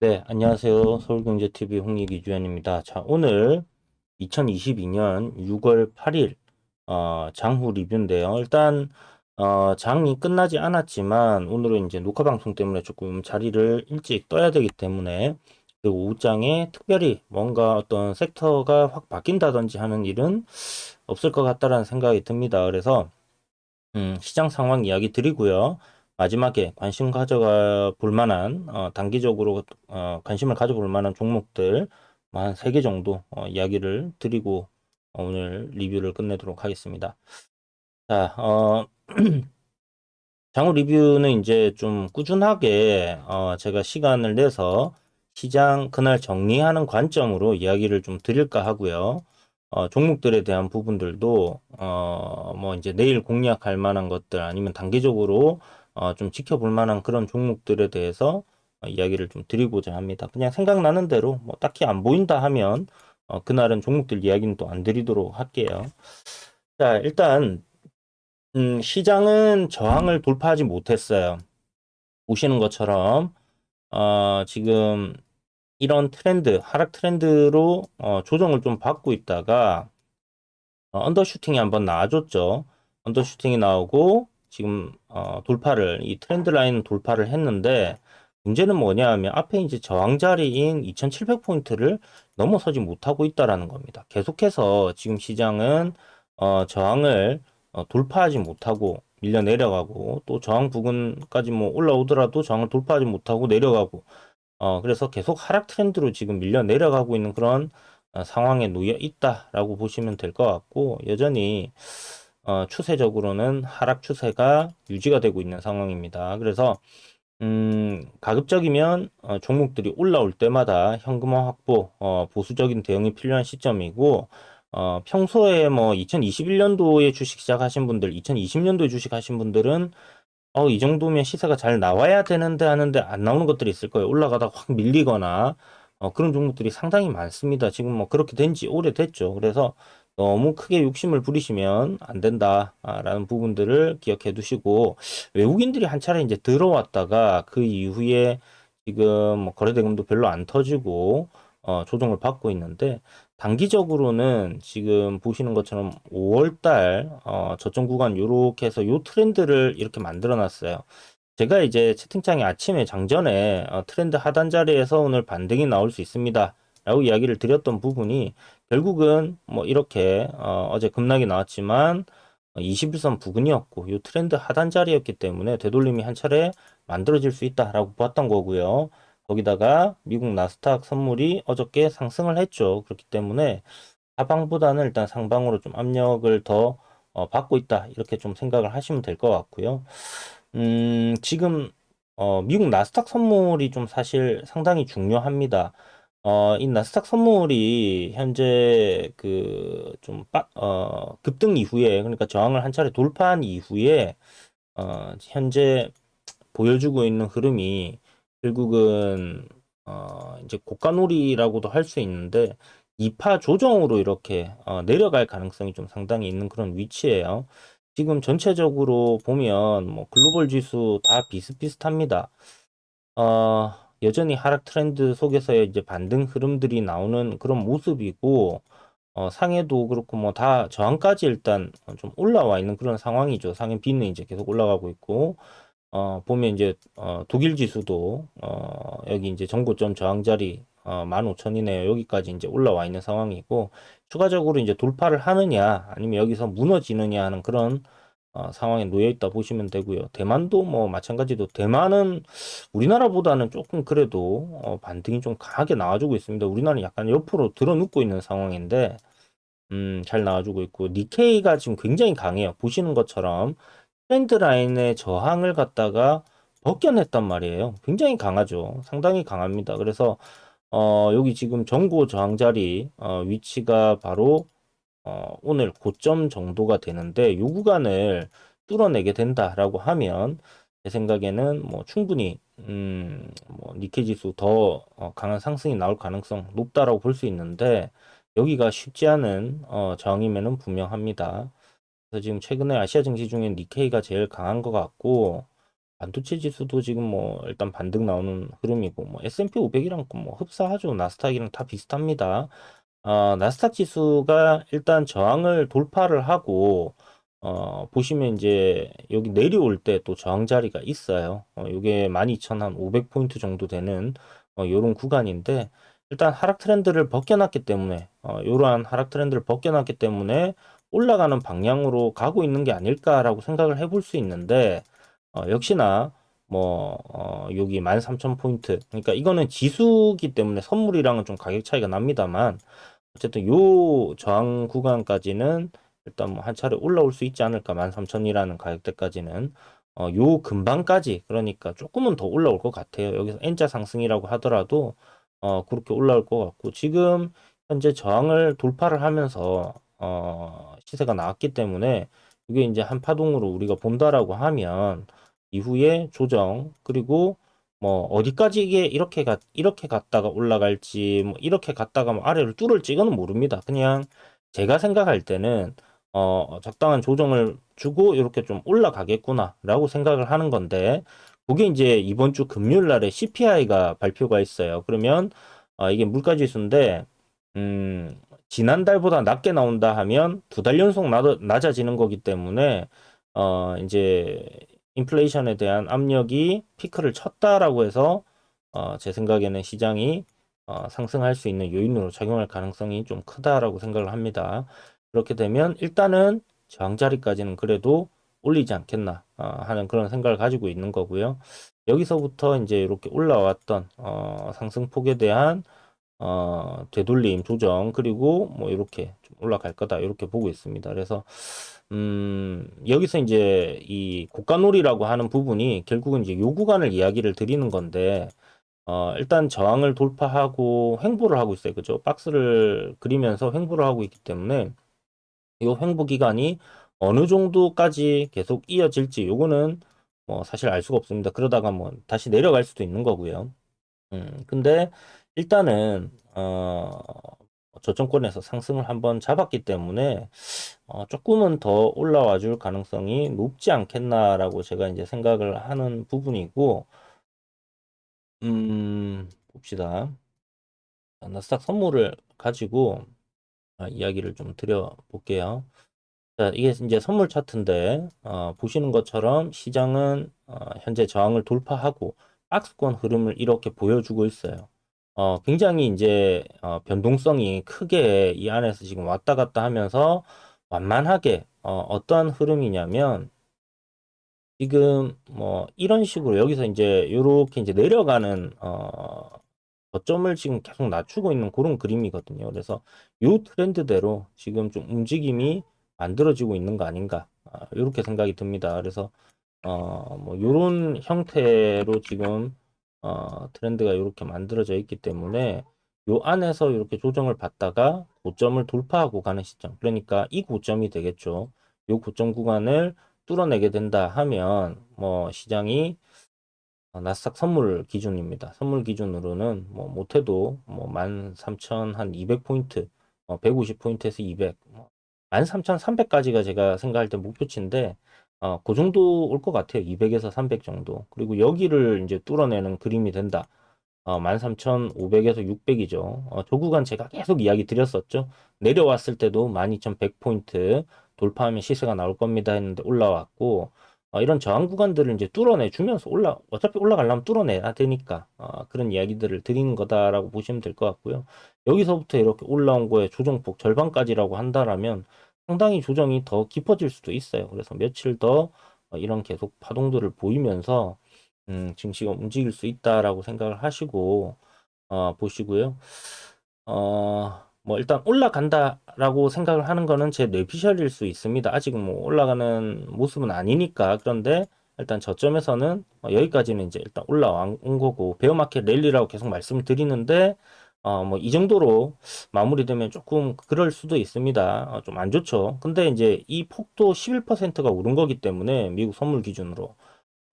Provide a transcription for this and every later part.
네, 안녕하세요. 서울경제TV 홍익이 주연입니다. 자, 오늘 2022년 6월 8일 어, 장후 리뷰인데요. 일단 어, 장이 끝나지 않았지만 오늘은 이제 녹화 방송 때문에 조금 자리를 일찍 떠야 되기 때문에 그 오후장에 특별히 뭔가 어떤 섹터가 확 바뀐다든지 하는 일은 없을 것 같다라는 생각이 듭니다. 그래서 음, 시장 상황 이야기 드리고요. 마지막에 관심 가져가 볼 만한 어, 단기적으로 어, 관심을 가져볼 만한 종목들 뭐한세 개 정도 어, 이야기를 드리고 어, 오늘 리뷰를 끝내도록 하겠습니다. 자, 어, 장후 리뷰는 이제 좀 꾸준하게 어, 제가 시간을 내서 시장 그날 정리하는 관점으로 이야기를 좀 드릴까 하고요. 어, 종목들에 대한 부분들도 어, 뭐 이제 내일 공략할 만한 것들 아니면 단기적으로 어, 좀 지켜볼 만한 그런 종목들에 대해서 어, 이야기를 좀 드리고자 합니다. 그냥 생각나는 대로 뭐 딱히 안 보인다 하면 어, 그날은 종목들 이야기는 또 안 드리도록 할게요. 자, 일단 음, 시장은 저항을 돌파하지 못했어요. 보시는 것처럼 어, 지금 이런 트렌드, 하락 트렌드로 어, 조정을 좀 받고 있다가 어, 언더슈팅이 한번 나와줬죠. 언더슈팅이 나오고 지금 어, 돌파를 이 트렌드 라인 돌파를 했는데 문제는 뭐냐 하면 앞에 이제 저항 자리인 2700포인트를 넘어서지 못하고 있다라는 겁니다. 계속해서 지금 시장은 어, 저항을 어, 돌파하지 못하고 밀려 내려가고 또 저항 부근까지 뭐 올라오더라도 저항을 돌파하지 못하고 내려가고 어, 그래서 계속 하락 트렌드로 지금 밀려 내려가고 있는 그런 어, 상황에 놓여 있다라고 보시면 될 것 같고 여전히 어, 추세적으로는 하락 추세가 유지가 되고 있는 상황입니다. 그래서 음, 가급적이면 어, 종목들이 올라올 때마다 현금화 확보, 어, 보수적인 대응이 필요한 시점이고 어, 평소에 뭐 2021년도에 주식 시작하신 분들, 2020년도에 주식 하신 분들은 어, 이 정도면 시세가 잘 나와야 되는데 하는데 안 나오는 것들이 있을 거예요. 올라가다가 확 밀리거나 어, 그런 종목들이 상당히 많습니다. 지금 뭐 그렇게 된 지 오래됐죠. 그래서 너무 크게 욕심을 부리시면 안 된다라는 부분들을 기억해 두시고 외국인들이 한 차례 이제 들어왔다가 그 이후에 지금 뭐 거래대금도 별로 안 터지고 어, 조정을 받고 있는데 단기적으로는 지금 보시는 것처럼 5월달 어, 저점 구간 요렇게 해서 요 트렌드를 이렇게 만들어 놨어요. 제가 이제 채팅창에 아침에 장전에 어, 트렌드 하단 자리에서 오늘 반등이 나올 수 있습니다. 라고 이야기를 드렸던 부분이 결국은 뭐 이렇게 어, 어제 급락이 나왔지만 21선 부근이었고 이 트렌드 하단 자리였기 때문에 되돌림이 한 차례 만들어질 수 있다라고 봤던 거고요. 거기다가 미국 나스닥 선물이 어저께 상승을 했죠. 그렇기 때문에 하방보다는 일단 상방으로 좀 압력을 더 어, 받고 있다 이렇게 좀 생각을 하시면 될 것 같고요. 음, 지금 어, 미국 나스닥 선물이 좀 사실 상당히 중요합니다. 어, 이 나스닥 선물이 현재 그좀 어, 급등 이후에 그러니까 저항을 한 차례 돌파한 이후에 어, 현재 보여주고 있는 흐름이 결국은 어, 이제 고가놀이라고도 할 수 있는데 2파 조정으로 이렇게 어, 내려갈 가능성이 좀 상당히 있는 그런 위치예요. 지금 전체적으로 보면 뭐 글로벌 지수 다 비슷비슷합니다. 어, 여전히 하락 트렌드 속에서의 이제 반등 흐름들이 나오는 그런 모습이고 어, 상해도 그렇고 뭐 다 저항까지 일단 좀 올라와 있는 그런 상황이죠. 상해 B는 이제 계속 올라가고 있고 어, 보면 이제 어, 독일 지수도 어, 여기 이제 전고점 저항 자리 어, 15,000이네요. 여기까지 이제 올라와 있는 상황이고 추가적으로 이제 돌파를 하느냐 아니면 여기서 무너지느냐 하는 그런 어, 상황에 놓여 있다 보시면 되고요. 대만도 뭐 마찬가지로 대만은 우리나라보다는 조금 그래도 어, 반등이 좀 강하게 나와주고 있습니다. 우리나라는 약간 옆으로 들어눕고 있는 상황인데 음, 잘 나와주고 있고 니케이가 지금 굉장히 강해요. 보시는 것처럼 트렌드 라인의 저항을 갖다가 벗겨냈단 말이에요. 굉장히 강하죠. 상당히 강합니다. 그래서 어, 여기 지금 전고 저항 자리 어, 위치가 바로 어, 오늘 고점 정도가 되는데 이 구간을 뚫어내게 된다라고 하면 제 생각에는 뭐 충분히 음, 뭐 니케 지수 더 어, 강한 상승이 나올 가능성 높다라고 볼 수 있는데 여기가 쉽지 않은 어, 저항이면은 분명합니다. 그래서 지금 최근에 아시아 증시 중에 니케이가 제일 강한 것 같고 반도체 지수도 지금 뭐 일단 반등 나오는 흐름이고 뭐 S&P 500이랑 뭐 흡사하죠. 나스닥이랑 다 비슷합니다. 어, 나스닥 지수가 일단 저항을 돌파를 하고 어, 보시면 이제 여기 내려올 때 또 저항 자리가 있어요. 어, 이게 12,500포인트 정도 되는 어, 요런 구간인데 일단 하락 트렌드를 벗겨놨기 때문에 어, 이러한 하락 트렌드를 벗겨놨기 때문에 올라가는 방향으로 가고 있는 게 아닐까라고 생각을 해볼 수 있는데 어, 역시나 뭐 어, 여기 13,000포인트 그러니까 이거는 지수기 때문에 선물이랑은 좀 가격 차이가 납니다만 어쨌든 요 저항 구간까지는 일단 뭐 한 차례 올라올 수 있지 않을까. 13,000이라는 가격대까지는. 어, 요 근방까지 그러니까 조금은 더 올라올 것 같아요. 여기서 N자 상승이라고 하더라도 어, 그렇게 올라올 것 같고 지금 현재 저항을 돌파를 하면서 어, 시세가 나왔기 때문에 이게 이제 한 파동으로 우리가 본다라고 하면 이후에 조정 그리고 뭐 어디까지 이게 이렇게 갔 이렇게 갔다가 올라갈지 뭐 이렇게 갔다가 뭐 아래를 뚫을지 이거는 모릅니다. 그냥 제가 생각할 때는 어 적당한 조정을 주고 이렇게 좀 올라가겠구나라고 생각을 하는 건데 그게 이제 이번 주 금요일 날에 CPI가 발표가 있어요. 그러면 어, 이게 물가 지수인데 음 지난달보다 낮게 나온다 하면 두 달 연속 낮, 낮아지는 거기 때문에 어 이제 인플레이션에 대한 압력이 피크를 쳤다라고 해서 어, 제 생각에는 시장이 어, 상승할 수 있는 요인으로 작용할 가능성이 좀 크다라고 생각을 합니다. 그렇게 되면 일단은 저항자리까지는 그래도 올리지 않겠나 어, 하는 그런 생각을 가지고 있는 거고요. 여기서부터 이제 이렇게 올라왔던 어, 상승폭에 대한 어, 되돌림, 조정, 그리고 뭐 이렇게 좀 올라갈 거다 이렇게 보고 있습니다. 그래서 음, 여기서 이제 이 고가놀이라고 하는 부분이 결국은 이제 요 구간을 이야기를 드리는 건데, 어, 일단 저항을 돌파하고 횡보를 하고 있어요. 그죠? 박스를 그리면서 횡보를 하고 있기 때문에 요 횡보 기간이 어느 정도까지 계속 이어질지 요거는 뭐 사실 알 수가 없습니다. 그러다가 뭐 다시 내려갈 수도 있는 거고요. 음, 근데 일단은 어, 저점권에서 상승을 한번 잡았기 때문에 어, 조금은 더 올라와 줄 가능성이 높지 않겠나라고 제가 이제 생각을 하는 부분이고, 음, 봅시다. 나스닥 선물을 가지고 아, 이야기를 좀 드려 볼게요. 자, 이게 이제 선물 차트인데, 어, 보시는 것처럼 시장은 어, 현재 저항을 돌파하고 박스권 흐름을 이렇게 보여주고 있어요. 어, 굉장히 이제 어, 변동성이 크게 이 안에서 지금 왔다 갔다 하면서 완만하게 어, 어떠한 흐름이냐면 지금 뭐 이런 식으로 여기서 이제 이렇게 이제 내려가는 어, 저점을 지금 계속 낮추고 있는 그런 그림이거든요. 그래서 이 트렌드대로 지금 좀 움직임이 만들어지고 있는 거 아닌가 아, 이렇게 생각이 듭니다. 그래서 어, 뭐 이런 형태로 지금 어, 트렌드가 이렇게 만들어져 있기 때문에 요 안에서 이렇게 조정을 받다가 고점을 돌파하고 가는 시점. 그러니까 이 고점이 되겠죠. 요 고점 구간을 뚫어내게 된다 하면 뭐 시장이 어, 나스닥 선물 기준입니다. 선물 기준으로는 뭐 못해도 뭐 13,200포인트, 어, 150포인트에서 200, 뭐 13,300까지가 제가 생각할 때 목표치인데 어, 그 정도 올 것 같아요. 200에서 300 정도. 그리고 여기를 이제 뚫어내는 그림이 된다. 어, 13,500에서 600이죠. 어, 저 구간 제가 계속 이야기 드렸었죠. 내려왔을 때도 12,100포인트 돌파하면 시세가 나올 겁니다 했는데 올라왔고, 어, 이런 저항 구간들을 이제 뚫어내 주면서 올라, 어차피 올라가려면 뚫어내야 되니까, 어, 그런 이야기들을 드리는 거다라고 보시면 될 것 같고요. 여기서부터 이렇게 올라온 거에 조정폭 절반까지라고 한다라면 상당히 조정이 더 깊어질 수도 있어요. 그래서 며칠 더 어, 이런 계속 파동들을 보이면서 음, 증시가 움직일 수 있다라고 생각을 하시고 어, 보시고요. 어, 뭐 일단 올라간다라고 생각을 하는 거는 제 뇌피셜일 수 있습니다. 아직은 뭐 올라가는 모습은 아니니까 그런데 일단 저점에서는 어, 여기까지는 이제 일단 올라온 거고 베어마켓 랠리라고 계속 말씀을 드리는데 어, 뭐, 이 정도로 마무리되면 조금 그럴 수도 있습니다. 어, 좀안 좋죠. 근데 이제 이 폭도 11%가 오른 거기 때문에 미국 선물 기준으로,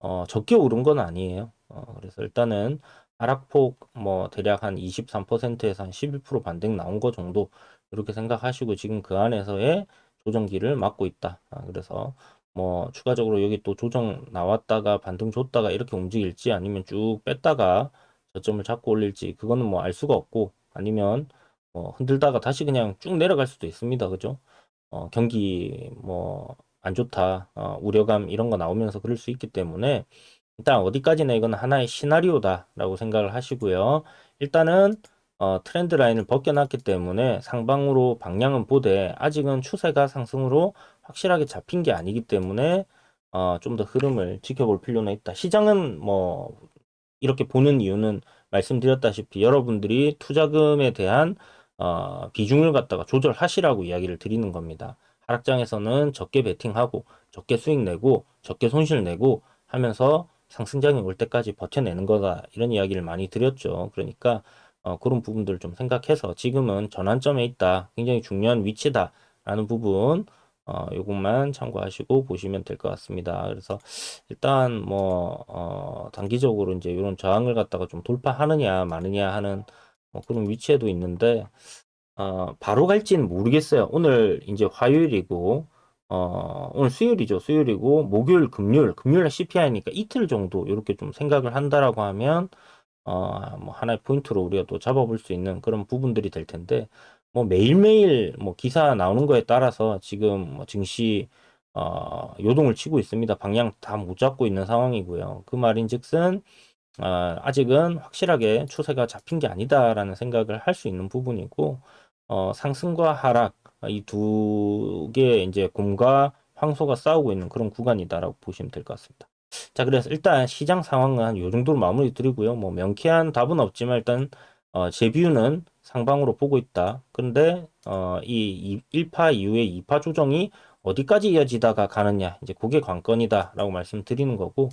어, 적게 오른 건 아니에요. 어, 그래서 일단은 하락폭 뭐 대략 한 23%에서 한 11% 반등 나온 거 정도 이렇게 생각하시고 지금 그 안에서의 조정기를 맞고 있다. 아, 그래서 뭐 추가적으로 여기 또 조정 나왔다가 반등 줬다가 이렇게 움직일지 아니면 쭉 뺐다가 저점을 잡고 올릴지 그거는 뭐 알 수가 없고 아니면 뭐 흔들다가 다시 그냥 쭉 내려갈 수도 있습니다. 그죠? 어, 경기 뭐 안 좋다, 어, 우려감 이런 거 나오면서 그럴 수 있기 때문에 일단 어디까지나 이건 하나의 시나리오다라고 생각을 하시고요. 일단은 어, 트렌드 라인을 벗겨놨기 때문에 상방으로 방향은 보되 아직은 추세가 상승으로 확실하게 잡힌 게 아니기 때문에 어, 좀 더 흐름을 지켜볼 필요는 있다. 시장은 뭐 이렇게 보는 이유는 말씀드렸다시피 여러분들이 투자금에 대한 어, 비중을 갖다가 조절하시라고 이야기를 드리는 겁니다. 하락장에서는 적게 베팅하고 적게 수익 내고 적게 손실 내고 하면서 상승장이 올 때까지 버텨내는 거다 이런 이야기를 많이 드렸죠. 그러니까 어, 그런 부분들을 좀 생각해서 지금은 전환점에 있다. 굉장히 중요한 위치다 라는 부분 어, 요것만 참고하시고 보시면 될 것 같습니다. 그래서 일단 뭐 어, 단기적으로 이제 이런 저항을 갖다가 좀 돌파하느냐 마느냐 하는 뭐 그런 위치에도 있는데 어, 바로 갈지는 모르겠어요. 오늘 이제 화요일이고 어, 오늘 수요일이죠. 수요일이고 목요일, 금요일, 금요일 CPI니까 이틀 정도 이렇게 좀 생각을 한다라고 하면 어, 뭐 하나의 포인트로 우리가 또 잡아볼 수 있는 그런 부분들이 될 텐데 뭐 매일매일 뭐 기사 나오는 거에 따라서 지금 뭐 증시 어, 요동을 치고 있습니다. 방향 다 못 잡고 있는 상황이고요. 그 말인즉슨 어, 아직은 확실하게 추세가 잡힌 게 아니다라는 생각을 할 수 있는 부분이고 어, 상승과 하락 이 두개 이제 곰과 황소가 싸우고 있는 그런 구간이다라고 보시면 될 것 같습니다. 자, 그래서 일단 시장 상황은 이 정도로 마무리 드리고요. 뭐 명쾌한 답은 없지만 일단 어, 제 뷰는 상방으로 보고 있다. 그런데 어, 이 1파 이후에 2파 조정이 어디까지 이어지다가 가느냐 이제 그게 관건이다라고 말씀드리는 거고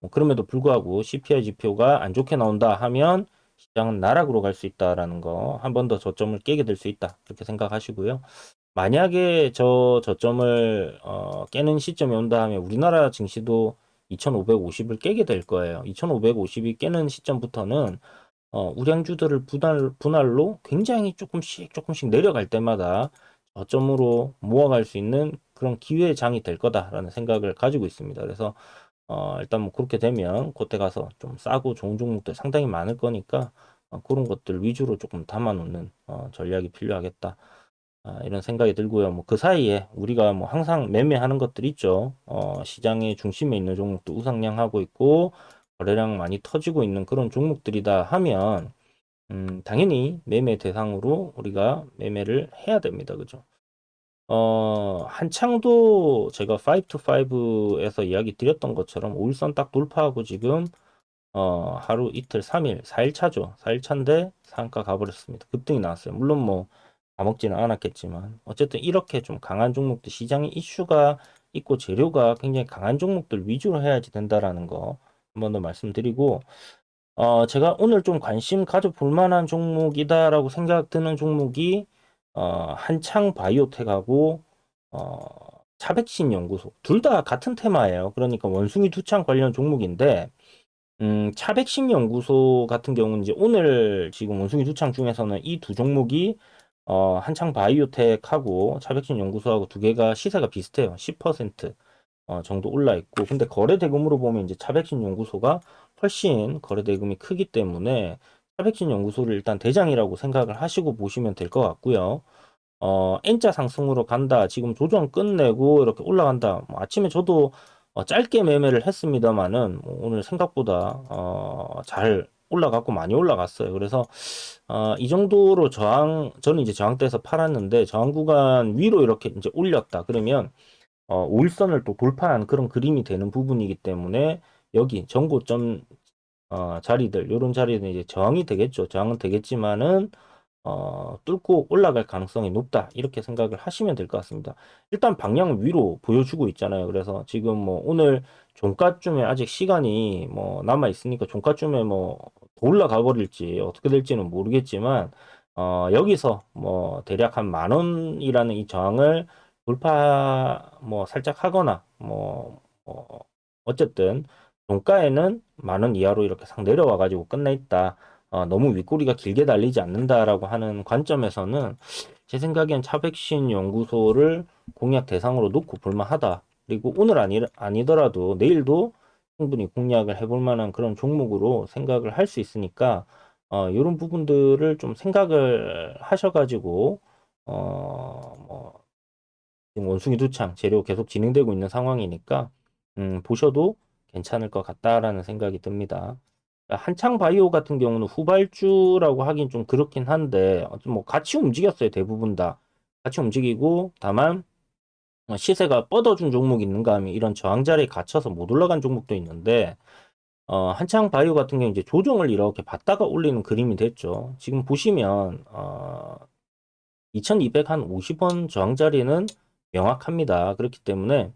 뭐 그럼에도 불구하고 CPI 지표가 안 좋게 나온다 하면 시장은 나락으로 갈 수 있다라는 거 한 번 더 저점을 깨게 될 수 있다 그렇게 생각하시고요. 만약에 저 저점을 어, 깨는 시점이 온다 하면 우리나라 증시도 2550을 깨게 될 거예요. 2550이 깨는 시점부터는 어, 우량주들을 분할, 분할로 굉장히 조금씩 조금씩 내려갈 때마다 저점으로 모아갈 수 있는 그런 기회의 장이 될 거다라는 생각을 가지고 있습니다. 그래서 어, 일단 뭐 그렇게 되면 그때 가서 좀 싸고 좋은 종목들 상당히 많을 거니까 어, 그런 것들 위주로 조금 담아놓는 어, 전략이 필요하겠다. 아, 이런 생각이 들고요. 뭐 그 사이에 우리가 뭐 항상 매매하는 것들 있죠. 어, 시장의 중심에 있는 종목도 우상향하고 있고 거래량 많이 터지고 있는 그런 종목들이다 하면 음, 당연히 매매 대상으로 우리가 매매를 해야 됩니다. 그죠? 어, 한창도 제가 5to5에서 이야기 드렸던 것처럼 5일선 딱 돌파하고 지금 어, 하루 이틀 3일 4일 차죠. 4일 차인데 상가 가버렸습니다. 급등이 나왔어요. 물론 뭐 까먹지는 않았겠지만 어쨌든 이렇게 좀 강한 종목들 시장에 이슈가 있고 재료가 굉장히 강한 종목들 위주로 해야지 된다라는 거 한 번 더 말씀드리고 어, 제가 오늘 좀 관심 가져볼 만한 종목이다라고 생각 드는 종목이 어, 한창 바이오텍하고 어, 차백신 연구소 둘 다 같은 테마예요. 그러니까 원숭이 두창 관련 종목인데 음, 차백신 연구소 같은 경우는 이제 오늘 지금 원숭이 두창 중에서는 이 두 종목이 어, 한창 바이오텍하고 차백신 연구소하고 두 개가 시세가 비슷해요. 10% 어, 정도 올라 있고 근데 거래 대금으로 보면 이제 차백신 연구소가 훨씬 거래 대금이 크기 때문에 차백신 연구소를 일단 대장이라고 생각을 하시고 보시면 될 것 같고요. 어, N자 상승으로 간다. 지금 조정 끝내고 이렇게 올라간다. 뭐 아침에 저도 어, 짧게 매매를 했습니다만은 뭐 오늘 생각보다 어, 잘 올라갔고 많이 올라갔어요. 그래서 어, 이 정도로 저항 저는 이제 저항대에서 팔았는데 저항 구간 위로 이렇게 이제 올렸다. 그러면 어, 5일선을 또 돌파한 그런 그림이 되는 부분이기 때문에 여기 전고점 어, 자리들 이런 자리는 이제 저항이 되겠죠. 저항은 되겠지만은 어, 뚫고 올라갈 가능성이 높다 이렇게 생각을 하시면 될 것 같습니다. 일단 방향은 위로 보여주고 있잖아요. 그래서 지금 뭐 오늘 종가쯤에 아직 시간이 뭐 남아 있으니까 종가쯤에 뭐 더 올라가 버릴지 어떻게 될지는 모르겠지만 어, 여기서 뭐 대략 한 만 원이라는 이 저항을 돌파 뭐 살짝 하거나 뭐 어, 어쨌든 종가에는 만 원 이하로 이렇게 상 내려와 가지고 끝나 있다. 어, 너무 윗꼬리가 길게 달리지 않는다라고 하는 관점에서는 제 생각엔 차백신 연구소를 공약 대상으로 놓고 볼만하다. 그리고 오늘 아니, 아니더라도 내일도 충분히 공략을 해볼 만한 그런 종목으로 생각을 할 수 있으니까 어, 이런 부분들을 좀 생각을 하셔가지고 어, 뭐 지금 원숭이 두창 재료 계속 진행되고 있는 상황이니까 음, 보셔도 괜찮을 것 같다라는 생각이 듭니다. 한창 바이오 같은 경우는 후발주라고 하긴 좀 그렇긴 한데 뭐 같이 움직였어요 대부분 다 같이 움직이고 다만 어, 시세가 뻗어준 종목이 있는가 하면 이런 저항 자리에 갇혀서 못 올라간 종목도 있는데 어, 한창 바이오 같은 경우 이제 조정을 이렇게 받다가 올리는 그림이 됐죠. 지금 보시면 어, 2250원 저항 자리는 명확합니다. 그렇기 때문에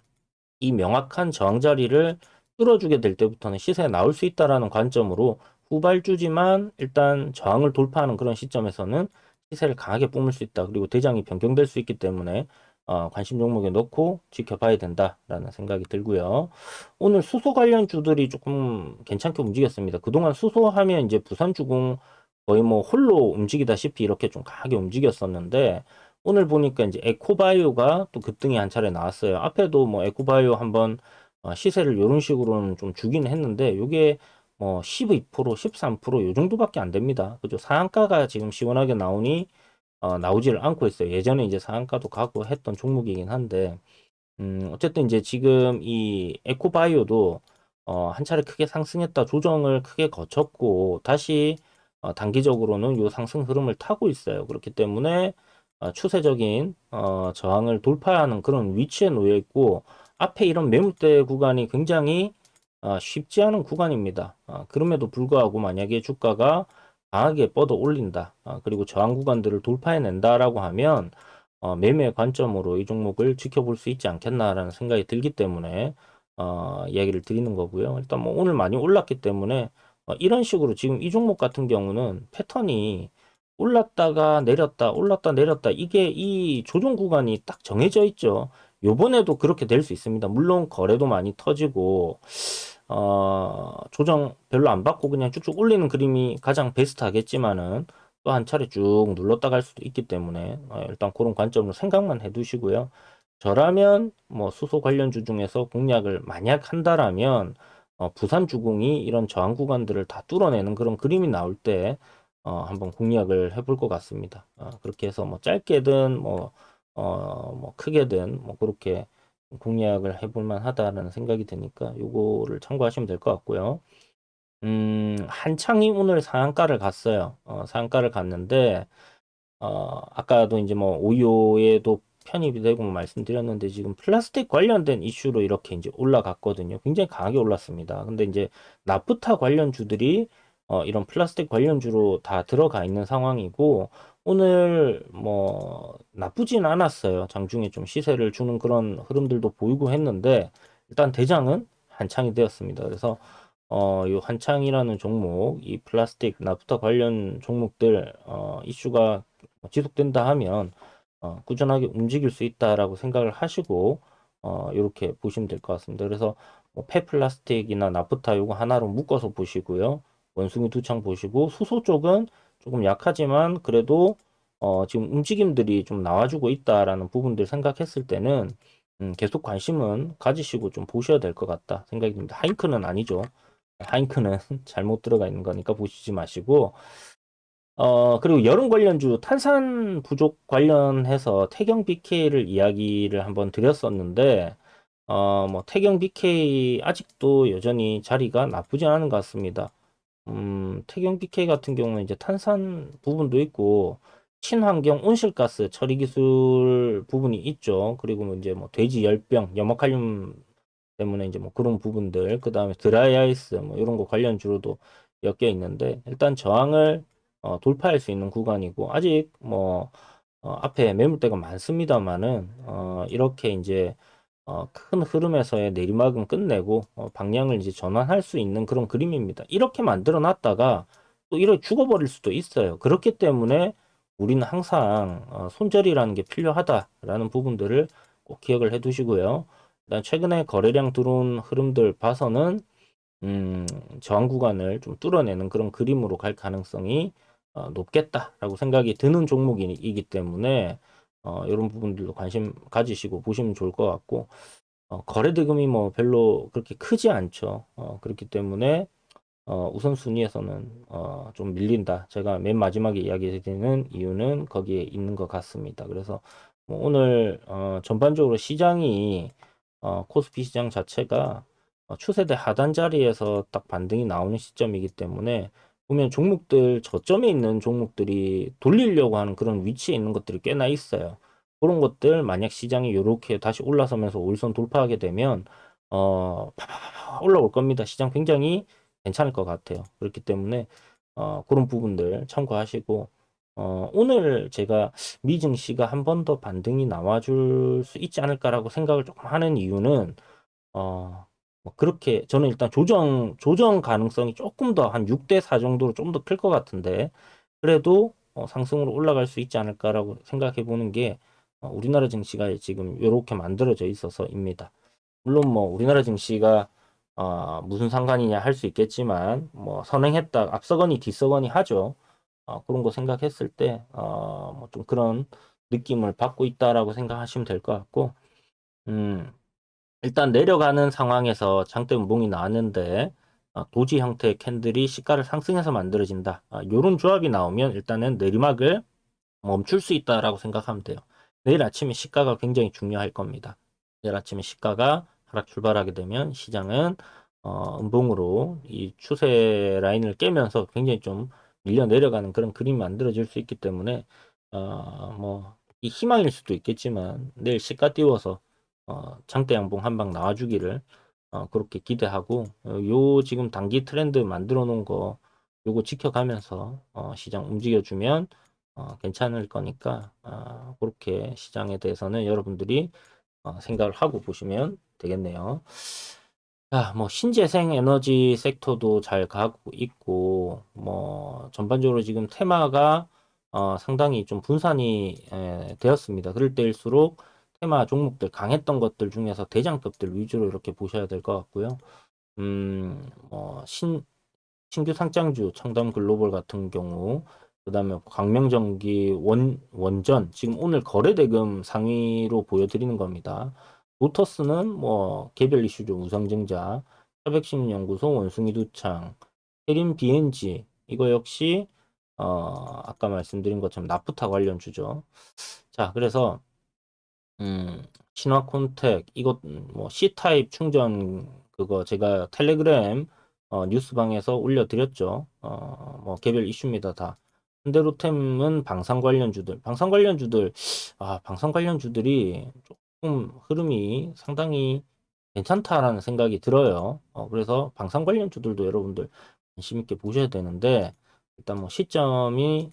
이 명확한 저항 자리를 뚫어주게 될 때부터는 시세에 나올 수 있다라는 관점으로 후발주지만 일단 저항을 돌파하는 그런 시점에서는 시세를 강하게 뿜을 수 있다. 그리고 대장이 변경될 수 있기 때문에 어, 관심 종목에 넣고 지켜봐야 된다라는 생각이 들고요. 오늘 수소 관련 주들이 조금 괜찮게 움직였습니다. 그동안 수소하면 이제 부산주공 거의 뭐 홀로 움직이다시피 이렇게 좀 강하게 움직였었는데 오늘 보니까 이제 에코바이오가 또 급등이 한 차례 나왔어요. 앞에도 뭐 에코바이오 한번 어, 시세를 이런 식으로는 좀 주긴 했는데 이게 뭐 12%, 13%요 정도밖에 안 됩니다. 그죠? 상한가가 지금 시원하게 나오니 어, 나오지를 않고 있어요. 예전에 이제 상한가도 가고 했던 종목이긴 한데 음, 어쨌든 이제 지금 이 에코바이오도 어, 한 차례 크게 상승했다 조정을 크게 거쳤고 다시 어, 단기적으로는 이 상승 흐름을 타고 있어요. 그렇기 때문에 어, 추세적인 어, 저항을 돌파하는 그런 위치에 놓여 있고 앞에 이런 매물대 구간이 굉장히 어, 쉽지 않은 구간입니다. 어, 그럼에도 불구하고 만약에 주가가 강하게 뻗어 올린다. 어, 그리고 저항 구간들을 돌파해낸다라고 하면 어, 매매 관점으로 이 종목을 지켜볼 수 있지 않겠나라는 생각이 들기 때문에 어, 이야기를 드리는 거고요. 일단 뭐 오늘 많이 올랐기 때문에 어, 이런 식으로 지금 이 종목 같은 경우는 패턴이 올랐다가 내렸다, 올랐다 내렸다 이게 이 조정 구간이 딱 정해져 있죠. 요번에도 그렇게 될 수 있습니다. 물론 거래도 많이 터지고 어, 조정 별로 안 받고 그냥 쭉쭉 올리는 그림이 가장 베스트하겠지만은 또 한 차례 쭉 눌렀다 갈 수도 있기 때문에 어, 일단 그런 관점으로 생각만 해두시고요. 저라면 뭐 수소 관련주 중에서 공략을 만약 한다라면 어, 부산 주공이 이런 저항 구간들을 다 뚫어내는 그런 그림이 나올 때 어, 한번 공략을 해볼 것 같습니다. 어, 그렇게 해서 뭐 짧게든 뭐, 어, 뭐 크게든 뭐 그렇게 공략을 해볼 만하다라는 생각이 드니까 요거를 참고하시면 될 것 같고요. 음, 한창이 오늘 상한가를 갔어요. 어, 상한가를 갔는데 어, 아까도 이제 뭐 오이오에도 편입이 되고 뭐 말씀드렸는데 지금 플라스틱 관련된 이슈로 이렇게 이제 올라갔거든요. 굉장히 강하게 올랐습니다. 근데 이제 나프타 관련 주들이 어, 이런 플라스틱 관련주로 다 들어가 있는 상황이고 오늘 뭐 나쁘진 않았어요. 장중에 좀 시세를 주는 그런 흐름들도 보이고 했는데 일단 대장은 한창이 되었습니다. 그래서 어, 이 한창이라는 종목, 이 플라스틱 나프타 관련 종목들 어, 이슈가 지속된다 하면 어, 꾸준하게 움직일 수 있다라고 생각을 하시고 어, 이렇게 보시면 될 것 같습니다. 그래서 뭐 폐플라스틱이나 나프타 요거 하나로 묶어서 보시고요. 원숭이 두 창 보시고 수소 쪽은 조금 약하지만 그래도 어, 지금 움직임들이 좀 나와주고 있다라는 부분들 생각했을 때는 음, 계속 관심은 가지시고 좀 보셔야 될 것 같다 생각이 듭니다. 하잉크는 아니죠. 하잉크는 잘못 들어가 있는 거니까 보시지 마시고 어, 그리고 여름 관련주 탄산 부족 관련해서 태경 BK를 이야기를 한번 드렸었는데 어, 뭐 태경 BK 아직도 여전히 자리가 나쁘지 않은 것 같습니다. 음, 태경 BK 같은 경우는 이제 탄산 부분도 있고 친환경 온실가스 처리 기술 부분이 있죠. 그리고 뭐 이제 뭐 돼지 열병, 염화칼륨 때문에 이제 뭐 그런 부분들, 그 다음에 드라이 아이스 뭐 이런 거 관련 주로도 엮여 있는데 일단 저항을 어, 돌파할 수 있는 구간이고 아직 뭐 어, 앞에 매물대가 많습니다만은 어, 이렇게 이제 어, 큰 흐름에서의 내리막은 끝내고 어, 방향을 이제 전환할 수 있는 그런 그림입니다. 이렇게 만들어 놨다가 또 이렇게 죽어버릴 수도 있어요. 그렇기 때문에 우리는 항상 어, 손절이라는 게 필요하다라는 부분들을 꼭 기억을 해 두시고요. 일단 최근에 거래량 들어온 흐름들 봐서는 음, 저항 구간을 좀 뚫어내는 그런 그림으로 갈 가능성이 어, 높겠다라고 생각이 드는 종목이기 때문에 어, 이런 부분들도 관심 가지시고 보시면 좋을 것 같고 어, 거래 대금이 뭐 별로 그렇게 크지 않죠. 어, 그렇기 때문에 어, 우선순위에서는 어, 좀 밀린다. 제가 맨 마지막에 이야기드리는 이유는 거기에 있는 것 같습니다. 그래서 뭐 오늘 어, 전반적으로 시장이 어, 코스피 시장 자체가 어, 추세대 하단 자리에서 딱 반등이 나오는 시점이기 때문에 보면 종목들 저점에 있는 종목들이 돌리려고 하는 그런 위치에 있는 것들이 꽤나 있어요. 그런 것들 만약 시장이 이렇게 다시 올라서면서 올선 돌파하게 되면 어 올라올 겁니다. 시장 굉장히 괜찮을 것 같아요. 그렇기 때문에 어 그런 부분들 참고하시고 어 오늘 제가 미증시가 한 번 더 반등이 나와줄 수 있지 않을까라고 생각을 조금 하는 이유는 어, 뭐 그렇게 저는 일단 조정 조정 가능성이 조금 더 한 6대 4 정도로 좀 더 클 것 같은데 그래도 어, 상승으로 올라갈 수 있지 않을까라고 생각해 보는 게 어, 우리나라 증시가 지금 이렇게 만들어져 있어서입니다. 물론 뭐 우리나라 증시가 어, 무슨 상관이냐 할 수 있겠지만 뭐 선행했다 앞서거니 뒤서거니 하죠. 어, 그런 거 생각했을 때 어, 뭐 좀 그런 느낌을 받고 있다라고 생각하시면 될 것 같고 음. 일단 내려가는 상황에서 장대 음봉이 나왔는데 어, 도지 형태의 캔들이 시가를 상승해서 만들어진다. 이런 조합이 나오면 일단은 내리막을 멈출 수 있다라고 생각하면 돼요. 내일 아침에 시가가 굉장히 중요할 겁니다. 내일 아침에 시가가 하락 출발하게 되면 시장은 어, 음봉으로 이 추세 라인을 깨면서 굉장히 좀 밀려 내려가는 그런 그림이 만들어질 수 있기 때문에 어, 뭐이 희망일 수도 있겠지만 내일 시가 띄워서 어, 장대 양봉 한 방 나와주기를 어, 그렇게 기대하고 어, 요 지금 단기 트렌드 만들어 놓은 거 요거 지켜가면서 어, 시장 움직여주면 어, 괜찮을 거니까 어, 그렇게 시장에 대해서는 여러분들이 어, 생각을 하고 보시면 되겠네요. 자, 뭐 신재생 에너지 섹터도 잘 가고 있고 뭐 전반적으로 지금 테마가 어, 상당히 좀 분산이 에, 되었습니다. 그럴 때일수록 테마 종목들 강했던 것들 중에서 대장급들 위주로 이렇게 보셔야 될 것 같고요. 음, 뭐 신, 신규 상장주 청담 글로벌 같은 경우 그 다음에 광명전기 원 원전 지금 오늘 거래대금 상위로 보여드리는 겁니다. 로터스는 뭐 개별 이슈죠 우상증자, 협백신연구소 원숭이 두창, 해림 BNG 이거 역시 어 아까 말씀드린 것처럼 나프타 관련 주죠. 자 그래서 음, 신화 콘택 이것 뭐 C타입 충전 그거 제가 텔레그램 어, 뉴스방에서 올려드렸죠. 어, 뭐 개별 이슈입니다 다. 현대로템은 방산 관련주들, 방산 관련주들, 아 방산 관련주들이 조금 흐름이 상당히 괜찮다라는 생각이 들어요. 어, 그래서 방산 관련주들도 여러분들 관심 있게 보셔야 되는데 일단 뭐 시점이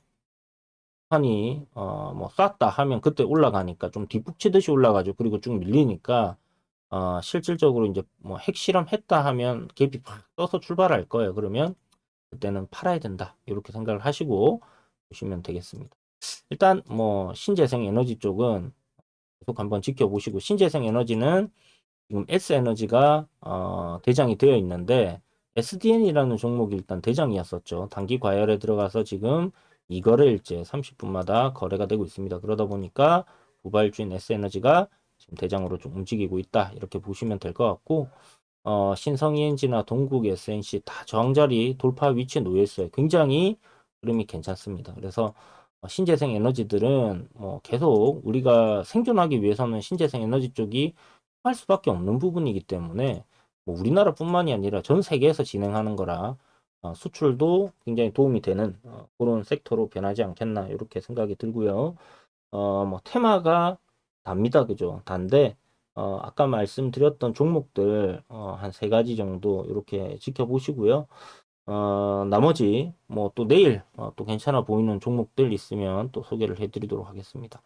판이 어뭐 쐈다 하면 그때 올라가니까 좀 뒷북치듯이 올라가죠. 그리고 쭉 밀리니까 어 실질적으로 이제 뭐 핵실험 했다 하면 갭이 팍 떠서 출발할 거예요. 그러면 그때는 팔아야 된다. 이렇게 생각을 하시고 보시면 되겠습니다. 일단 뭐 신재생 에너지 쪽은 계속 한번 지켜보시고 신재생 에너지는 지금 S에너지가 어 대장이 되어 있는데 SDN이라는 종목이 일단 대장이었었죠. 단기 과열에 들어가서 지금 이거래일제 30분마다 거래가 되고 있습니다. 그러다 보니까 후발주인 S에너지가 지금 대장으로 좀 움직이고 있다. 이렇게 보시면 될 것 같고 어, 신성이엔지나 동국 SNC 다 저항자리 돌파 위치에 놓여 있어요. 굉장히 흐름이 괜찮습니다. 그래서 어, 신재생 에너지들은 뭐 계속 우리가 생존하기 위해서는 신재생 에너지 쪽이 할 수밖에 없는 부분이기 때문에 뭐 우리나라뿐만이 아니라 전 세계에서 진행하는 거라 어, 수출도 굉장히 도움이 되는 어, 그런 섹터로 변하지 않겠나 이렇게 생각이 들고요. 어, 뭐 테마가 답니다, 그죠? 단데 어, 아까 말씀드렸던 종목들 어, 한 세 가지 정도 이렇게 지켜보시고요. 어, 나머지 뭐 또 내일 어, 또 괜찮아 보이는 종목들 있으면 또 소개를 해드리도록 하겠습니다.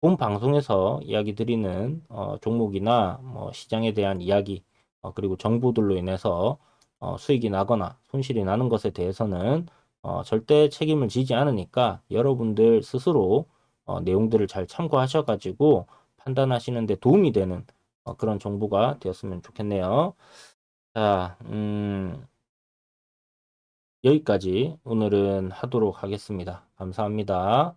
본 방송에서 이야기 드리는 어, 종목이나 뭐 시장에 대한 이야기 어, 그리고 정보들로 인해서 어, 수익이 나거나 손실이 나는 것에 대해서는 어, 절대 책임을 지지 않으니까 여러분들 스스로 어, 내용들을 잘 참고하셔가지고 판단하시는데 도움이 되는 어, 그런 정보가 되었으면 좋겠네요. 자, 음, 여기까지 오늘은 하도록 하겠습니다. 감사합니다.